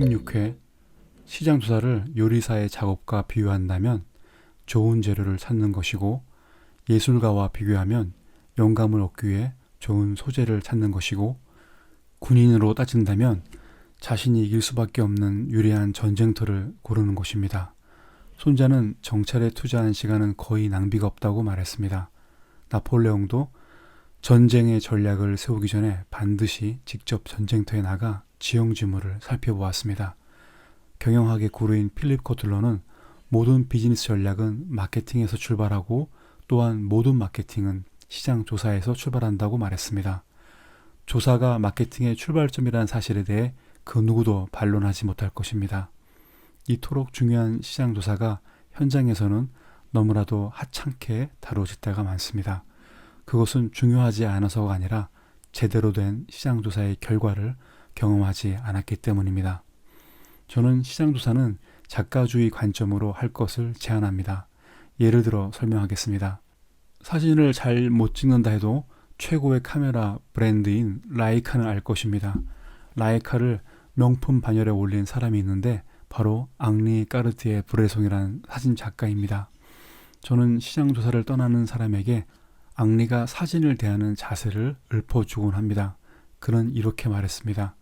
16회 시장 조사를 요리사의 작업과 비유한다면 좋은 재료를 찾는 것이고 예술가와 비교하면 영감을 얻기 위해 좋은 소재를 찾는 것이고 군인으로 따진다면 자신이 이길 수밖에 없는 유리한 전쟁터를 고르는 것입니다. 손자는 정찰에 투자한 시간은 거의 낭비가 없다고 말했습니다. 나폴레옹도 전쟁의 전략을 세우기 전에 반드시 직접 전쟁터에 나가 지형지물을 살펴보았습니다. 경영학의 구루인 필립 코틀러는 모든 비즈니스 전략은 마케팅에서 출발하고 또한 모든 마케팅은 시장 조사에서 출발한다고 말했습니다. 조사가 마케팅의 출발점이라는 사실에 대해 그 누구도 반론하지 못할 것입니다. 이토록 중요한 시장 조사가 현장에서는 너무나도 하찮게 다뤄질 때가 많습니다. 그것은 중요하지 않아서가 아니라 제대로 된 시장 조사의 결과를 경험하지 않았기 때문입니다. 저는 시장 조사는 작가주의 관점으로 할 것을 제안합니다. 예를 들어 설명하겠습니다. 사진을 잘 못 찍는다 해도 최고의 카메라 브랜드인 라이카는 알 것입니다. 라이카를 명품 반열에 올린 사람이 있는데 바로 앙리 까르티에 브레송이라는 사진 작가입니다. 저는 시장 조사를 떠나는 사람에게 앙리가 사진을 대하는 자세를 읊어주곤 합니다. 그는 이렇게 말했습니다.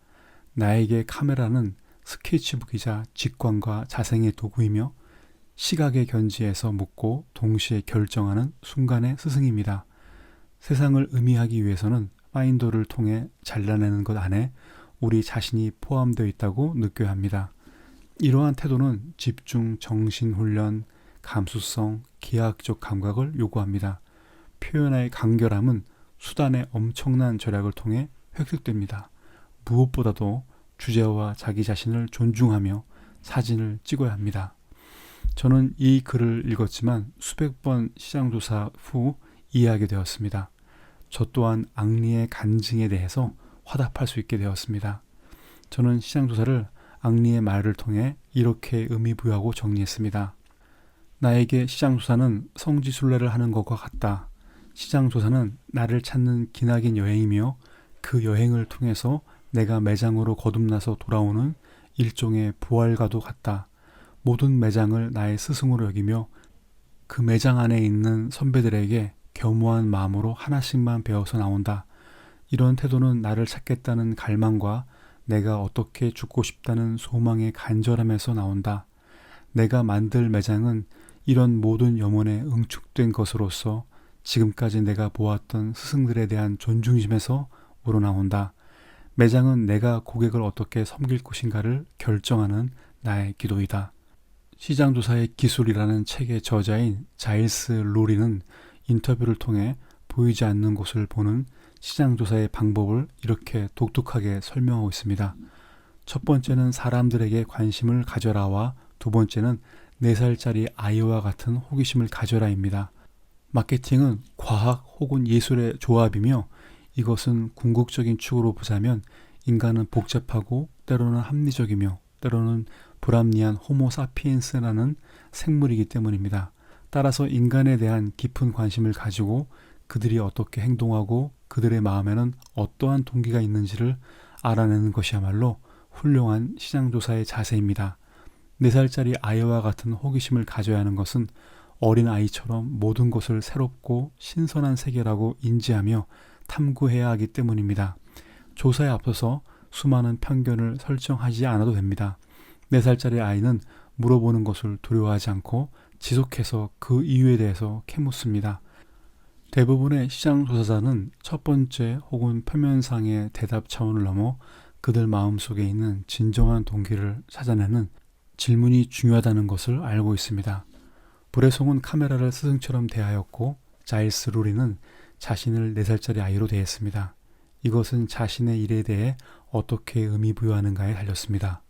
나에게 카메라는 스케치북이자 직관과 자생의 도구이며 시각의 견지에서 묻고 동시에 결정하는 순간의 스승입니다. 세상을 의미하기 위해서는 파인더를 통해 잘라내는 것 안에 우리 자신이 포함되어 있다고 느껴야 합니다. 이러한 태도는 집중, 정신 훈련, 감수성, 기하학적 감각을 요구합니다. 표현의 간결함은 수단의 엄청난 절약을 통해 획득됩니다. 무엇보다도 주제와 자기 자신을 존중하며 사진을 찍어야 합니다. 저는 이 글을 읽었지만 수백 번 시장조사 후 이해하게 되었습니다. 저 또한 앙리의 간증에 대해서 화답할 수 있게 되었습니다. 저는 시장조사를 앙리의 말을 통해 이렇게 의미부여하고 정리했습니다. 나에게 시장조사는 성지순례를 하는 것과 같다. 시장조사는 나를 찾는 기나긴 여행이며 그 여행을 통해서 내가 매장으로 거듭나서 돌아오는 일종의 부활과도 같다. 모든 매장을 나의 스승으로 여기며 그 매장 안에 있는 선배들에게 겸허한 마음으로 하나씩만 배워서 나온다. 이런 태도는 나를 찾겠다는 갈망과 내가 어떻게 죽고 싶다는 소망의 간절함에서 나온다. 내가 만들 매장은 이런 모든 염원에 응축된 것으로서 지금까지 내가 보았던 스승들에 대한 존중심에서 우러나온다. 매장은 내가 고객을 어떻게 섬길 것인가를 결정하는 나의 기도이다. 시장조사의 기술이라는 책의 저자인 자일스 루리는 인터뷰를 통해 보이지 않는 곳을 보는 시장조사의 방법을 이렇게 독특하게 설명하고 있습니다. 첫 번째는 사람들에게 관심을 가져라와 두 번째는 4살짜리 아이와 같은 호기심을 가져라입니다. 마케팅은 과학 혹은 예술의 조합이며 이것은 궁극적인 축으로 보자면 인간은 복잡하고 때로는 합리적이며 때로는 불합리한 호모 사피엔스라는 생물이기 때문입니다. 따라서 인간에 대한 깊은 관심을 가지고 그들이 어떻게 행동하고 그들의 마음에는 어떠한 동기가 있는지를 알아내는 것이야말로 훌륭한 시장조사의 자세입니다. 4살짜리 아이와 같은 호기심을 가져야 하는 것은 어린 아이처럼 모든 것을 새롭고 신선한 세계라고 인지하며 탐구해야 하기 때문입니다. 조사에 앞서서 수많은 편견을 설정하지 않아도 됩니다. 4살짜리 아이는 물어보는 것을 두려워하지 않고 지속해서 그 이유에 대해서 캐묻습니다. 대부분의 시장 조사자는 첫 번째 혹은 표면상의 대답 차원을 넘어 그들 마음속에 있는 진정한 동기를 찾아내는 질문이 중요하다는 것을 알고 있습니다. 브레송은 카메라를 스승처럼 대하였고 자일스 루리는 자신을 4살짜리 아이로 대했습니다. 이것은 자신의 일에 대해 어떻게 의미 부여하는가에 달렸습니다.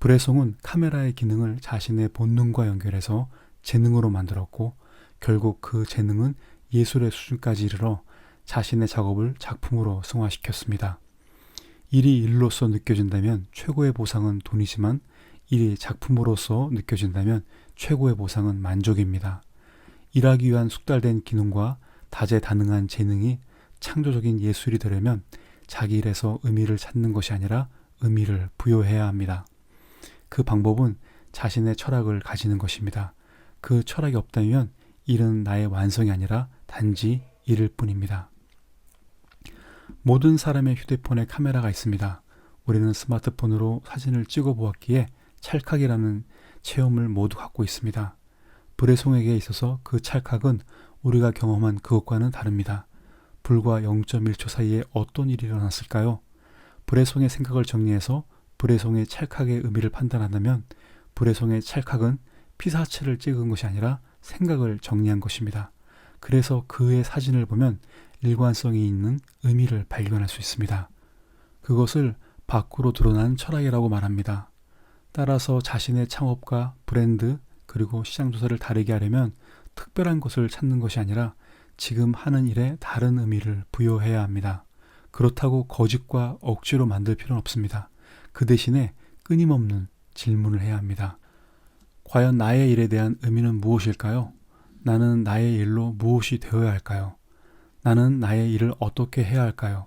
브레송은 카메라의 기능을 자신의 본능과 연결해서 재능으로 만들었고 결국 그 재능은 예술의 수준까지 이르러 자신의 작업을 작품으로 승화시켰습니다. 일이 일로서 느껴진다면 최고의 보상은 돈이지만 일이 작품으로서 느껴진다면 최고의 보상은 만족입니다. 일하기 위한 숙달된 기능과 다재다능한 재능이 창조적인 예술이 되려면 자기 일에서 의미를 찾는 것이 아니라 의미를 부여해야 합니다. 그 방법은 자신의 철학을 가지는 것입니다. 그 철학이 없다면 일은 나의 완성이 아니라 단지 일일 뿐입니다. 모든 사람의 휴대폰에 카메라가 있습니다. 우리는 스마트폰으로 사진을 찍어 보았기에 찰칵이라는 체험을 모두 갖고 있습니다. 브레송에게 있어서 그 찰칵은 우리가 경험한 그것과는 다릅니다. 불과 0.1초 사이에 어떤 일이 일어났을까요? 브레송의 생각을 정리해서 브레송의 찰칵의 의미를 판단한다면 브레송의 찰칵은 피사체를 찍은 것이 아니라 생각을 정리한 것입니다. 그래서 그의 사진을 보면 일관성이 있는 의미를 발견할 수 있습니다. 그것을 밖으로 드러난 철학이라고 말합니다. 따라서 자신의 창업과 브랜드 그리고 시장 조사를 다르게 하려면 특별한 것을 찾는 것이 아니라 지금 하는 일에 다른 의미를 부여해야 합니다. 그렇다고 거짓과 억지로 만들 필요는 없습니다. 그 대신에 끊임없는 질문을 해야 합니다. 과연 나의 일에 대한 의미는 무엇일까요? 나는 나의 일로 무엇이 되어야 할까요? 나는 나의 일을 어떻게 해야 할까요?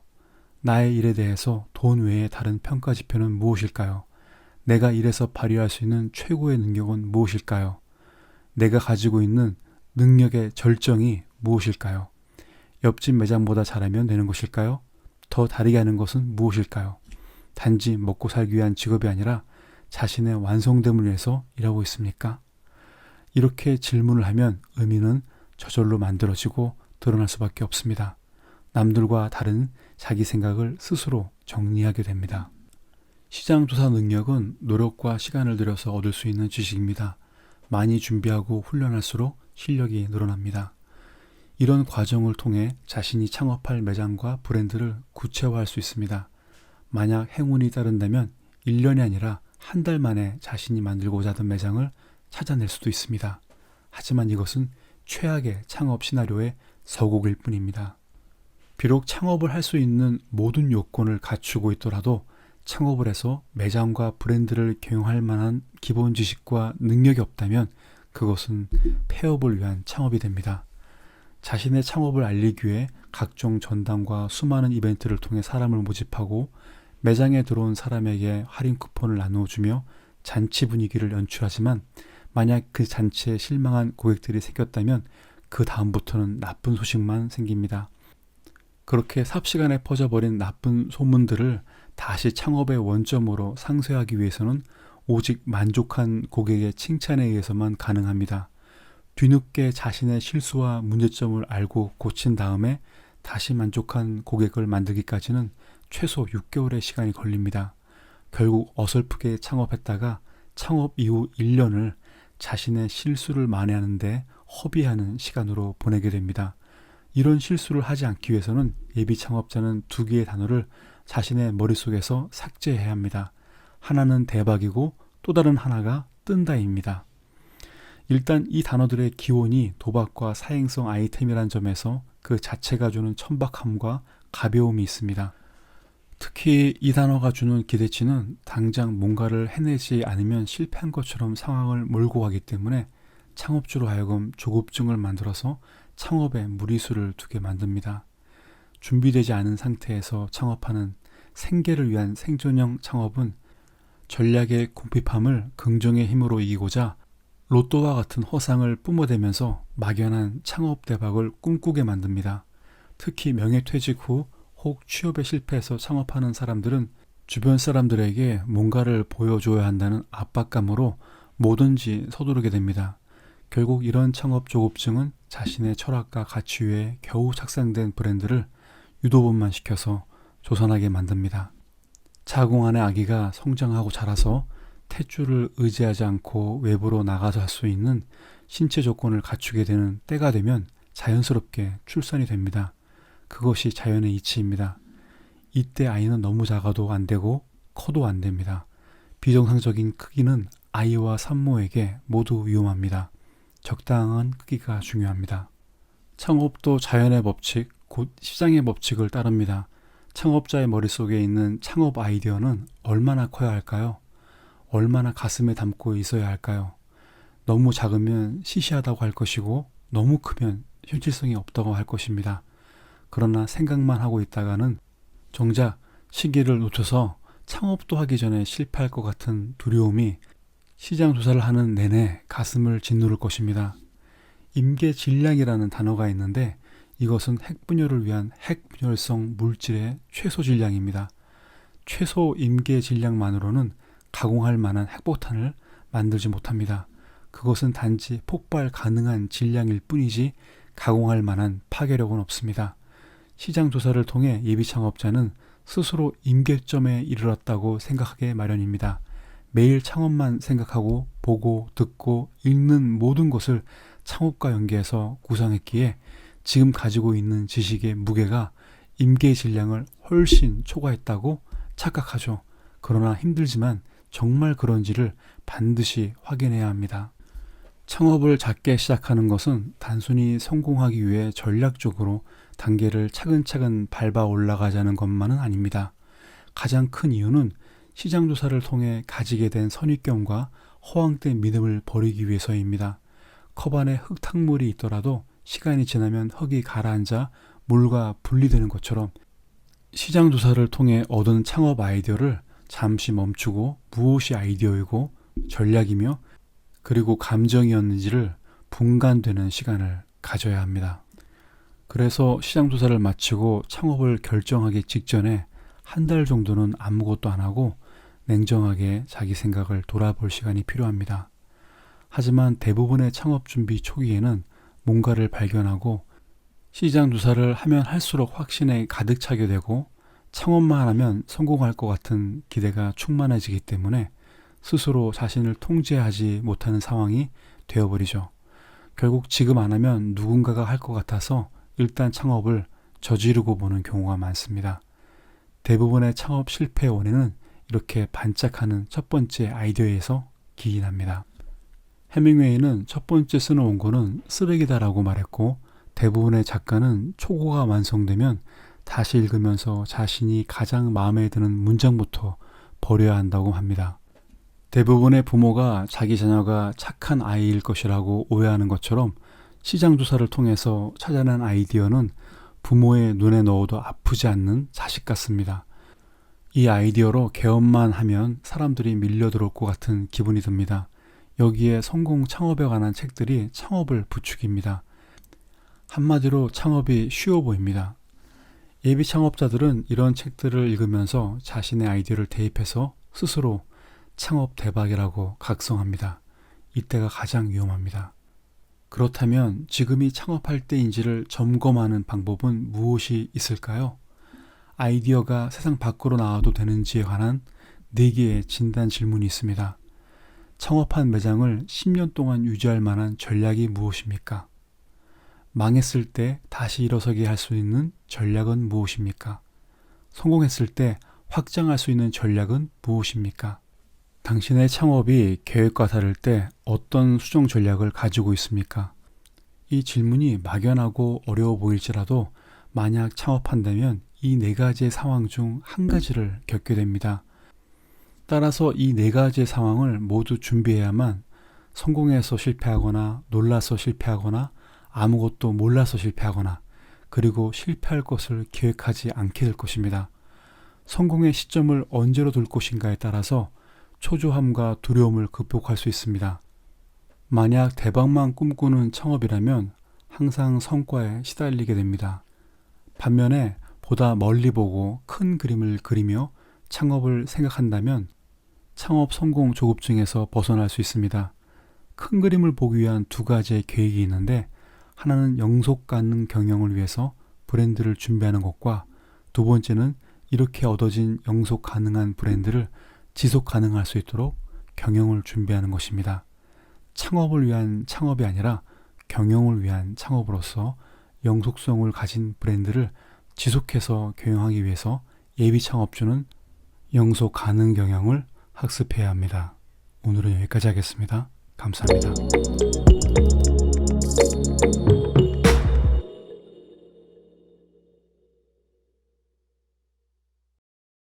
나의 일에 대해서 돈 외에 다른 평가 지표는 무엇일까요? 내가 일에서 발휘할 수 있는 최고의 능력은 무엇일까요? 내가 가지고 있는 능력의 절정이 무엇일까요? 옆집 매장보다 잘하면 되는 것일까요? 더 다르게 하는 것은 무엇일까요? 단지 먹고 살기 위한 직업이 아니라 자신의 완성됨을 위해서 일하고 있습니까? 이렇게 질문을 하면 의미는 저절로 만들어지고 드러날 수밖에 없습니다. 남들과 다른 자기 생각을 스스로 정리하게 됩니다. 시장 조사 능력은 노력과 시간을 들여서 얻을 수 있는 지식입니다. 많이 준비하고 훈련할수록 실력이 늘어납니다. 이런 과정을 통해 자신이 창업할 매장과 브랜드를 구체화할 수 있습니다. 만약 행운이 따른다면 1년이 아니라 한 달 만에 자신이 만들고자 하던 매장을 찾아낼 수도 있습니다. 하지만 이것은 최악의 창업 시나리오의 서곡일 뿐입니다. 비록 창업을 할 수 있는 모든 요건을 갖추고 있더라도 창업을 해서 매장과 브랜드를 경영할 만한 기본 지식과 능력이 없다면 그것은 폐업을 위한 창업이 됩니다. 자신의 창업을 알리기 위해 각종 전당과 수많은 이벤트를 통해 사람을 모집하고 매장에 들어온 사람에게 할인 쿠폰을 나누어주며 잔치 분위기를 연출하지만 만약 그 잔치에 실망한 고객들이 생겼다면 그 다음부터는 나쁜 소식만 생깁니다. 그렇게 삽시간에 퍼져버린 나쁜 소문들을 다시 창업의 원점으로 상쇄하기 위해서는 오직 만족한 고객의 칭찬에 의해서만 가능합니다. 뒤늦게 자신의 실수와 문제점을 알고 고친 다음에 다시 만족한 고객을 만들기까지는 최소 6개월의 시간이 걸립니다. 결국 어설프게 창업했다가 창업 이후 1년을 자신의 실수를 만회하는데 허비하는 시간으로 보내게 됩니다. 이런 실수를 하지 않기 위해서는 예비 창업자는 두 개의 단어를 자신의 머릿속에서 삭제해야 합니다. 하나는 대박이고 또 다른 하나가 뜬다입니다. 일단 이 단어들의 기원이 도박과 사행성 아이템이란 점에서 그 자체가 주는 천박함과 가벼움이 있습니다. 특히 이 단어가 주는 기대치는 당장 뭔가를 해내지 않으면 실패한 것처럼 상황을 몰고 가기 때문에 창업주로 하여금 조급증을 만들어서 창업에 무리수를 두게 만듭니다. 준비되지 않은 상태에서 창업하는 생계를 위한 생존형 창업은 전략의 궁핍함을 긍정의 힘으로 이기고자 로또와 같은 허상을 뿜어대면서 막연한 창업 대박을 꿈꾸게 만듭니다. 특히 명예퇴직 후 혹 취업에 실패해서 창업하는 사람들은 주변 사람들에게 뭔가를 보여줘야 한다는 압박감으로 뭐든지 서두르게 됩니다. 결국 이런 창업 조급증은 자신의 철학과 가치 위에 겨우 착상된 브랜드를 유도분만 시켜서 조선하게 만듭니다. 자궁 안의 아기가 성장하고 자라서 탯줄을 의지하지 않고 외부로 나가서 할 수 있는 신체 조건을 갖추게 되는 때가 되면 자연스럽게 출산이 됩니다. 그것이 자연의 이치입니다. 이때 아이는 너무 작아도 안 되고 커도 안 됩니다. 비정상적인 크기는 아이와 산모에게 모두 위험합니다. 적당한 크기가 중요합니다. 창업도 자연의 법칙, 곧 시장의 법칙을 따릅니다. 창업자의 머릿속에 있는 창업 아이디어는 얼마나 커야 할까요? 얼마나 가슴에 담고 있어야 할까요? 너무 작으면 시시하다고 할 것이고 너무 크면 현실성이 없다고 할 것입니다. 그러나 생각만 하고 있다가는 정작 시기를 놓쳐서 창업도 하기 전에 실패할 것 같은 두려움이 시장 조사를 하는 내내 가슴을 짓누를 것입니다. 임계 질량이라는 단어가 있는데 이것은 핵분열을 위한 핵분열성 물질의 최소 질량입니다. 최소 임계 질량만으로는 가공할 만한 핵폭탄을 만들지 못합니다. 그것은 단지 폭발 가능한 질량일 뿐이지 가공할 만한 파괴력은 없습니다. 시장 조사를 통해 예비 창업자는 스스로 임계점에 이르렀다고 생각하게 마련입니다. 매일 창업만 생각하고 보고 듣고 읽는 모든 것을 창업과 연계해서 구상했기에 지금 가지고 있는 지식의 무게가 임계 질량을 훨씬 초과했다고 착각하죠. 그러나 힘들지만 정말 그런지를 반드시 확인해야 합니다. 창업을 작게 시작하는 것은 단순히 성공하기 위해 전략적으로 단계를 차근차근 밟아 올라가자는 것만은 아닙니다. 가장 큰 이유는 시장 조사를 통해 가지게 된 선입견과 허황된 믿음을 버리기 위해서입니다. 컵 안에 흙탕물이 있더라도 시간이 지나면 흙이 가라앉아 물과 분리되는 것처럼 시장 조사를 통해 얻은 창업 아이디어를 잠시 멈추고 무엇이 아이디어이고 전략이며 그리고 감정이었는지를 분간되는 시간을 가져야 합니다. 그래서 시장 조사를 마치고 창업을 결정하기 직전에 한 달 정도는 아무것도 안 하고 냉정하게 자기 생각을 돌아볼 시간이 필요합니다. 하지만 대부분의 창업 준비 초기에는 뭔가를 발견하고 시장 조사를 하면 할수록 확신에 가득 차게 되고 창업만 하면 성공할 것 같은 기대가 충만해지기 때문에 스스로 자신을 통제하지 못하는 상황이 되어버리죠. 결국 지금 안 하면 누군가가 할 것 같아서 일단 창업을 저지르고 보는 경우가 많습니다. 대부분의 창업 실패의 원인은 이렇게 반짝하는 첫 번째 아이디어에서 기인합니다. 해밍웨이는 첫 번째 쓰는 원고는 쓰레기다라고 말했고 대부분의 작가는 초고가 완성되면 다시 읽으면서 자신이 가장 마음에 드는 문장부터 버려야 한다고 합니다. 대부분의 부모가 자기 자녀가 착한 아이일 것이라고 오해하는 것처럼 시장 조사를 통해서 찾아낸 아이디어는 부모의 눈에 넣어도 아프지 않는 자식 같습니다. 이 아이디어로 개업만 하면 사람들이 밀려들어올 것 같은 기분이 듭니다. 여기에 성공 창업에 관한 책들이 창업을 부추깁니다. 한마디로 창업이 쉬워 보입니다. 예비 창업자들은 이런 책들을 읽으면서 자신의 아이디어를 대입해서 스스로 창업 대박이라고 각성합니다. 이때가 가장 위험합니다. 그렇다면 지금이 창업할 때인지를 점검하는 방법은 무엇이 있을까요? 아이디어가 세상 밖으로 나와도 되는지에 관한 4개의 진단 질문이 있습니다. 창업한 매장을 10년 동안 유지할 만한 전략이 무엇입니까? 망했을 때 다시 일어서게 할 수 있는 전략은 무엇입니까? 성공했을 때 확장할 수 있는 전략은 무엇입니까? 당신의 창업이 계획과 다를 때 어떤 수정 전략을 가지고 있습니까? 이 질문이 막연하고 어려워 보일지라도 만약 창업한다면 이 네 가지의 상황 중 한 가지를 겪게 됩니다. 따라서 이 네 가지의 상황을 모두 준비해야만 성공해서 실패하거나 놀라서 실패하거나 아무것도 몰라서 실패하거나 그리고 실패할 것을 계획하지 않게 될 것입니다. 성공의 시점을 언제로 둘 것인가에 따라서 초조함과 두려움을 극복할 수 있습니다. 만약 대박만 꿈꾸는 창업이라면 항상 성과에 시달리게 됩니다. 반면에 보다 멀리 보고 큰 그림을 그리며 창업을 생각한다면 창업 성공 조급증에서 벗어날 수 있습니다. 큰 그림을 보기 위한 두 가지의 계획이 있는데 하나는 영속 가능 경영을 위해서 브랜드를 준비하는 것과 두 번째는 이렇게 얻어진 영속 가능한 브랜드를 지속 가능할 수 있도록 경영을 준비하는 것입니다. 창업을 위한 창업이 아니라 경영을 위한 창업으로서 영속성을 가진 브랜드를 지속해서 경영하기 위해서 예비 창업주는 영속 가능 경영을 학습해야 합니다. 오늘은 여기까지 하겠습니다. 감사합니다.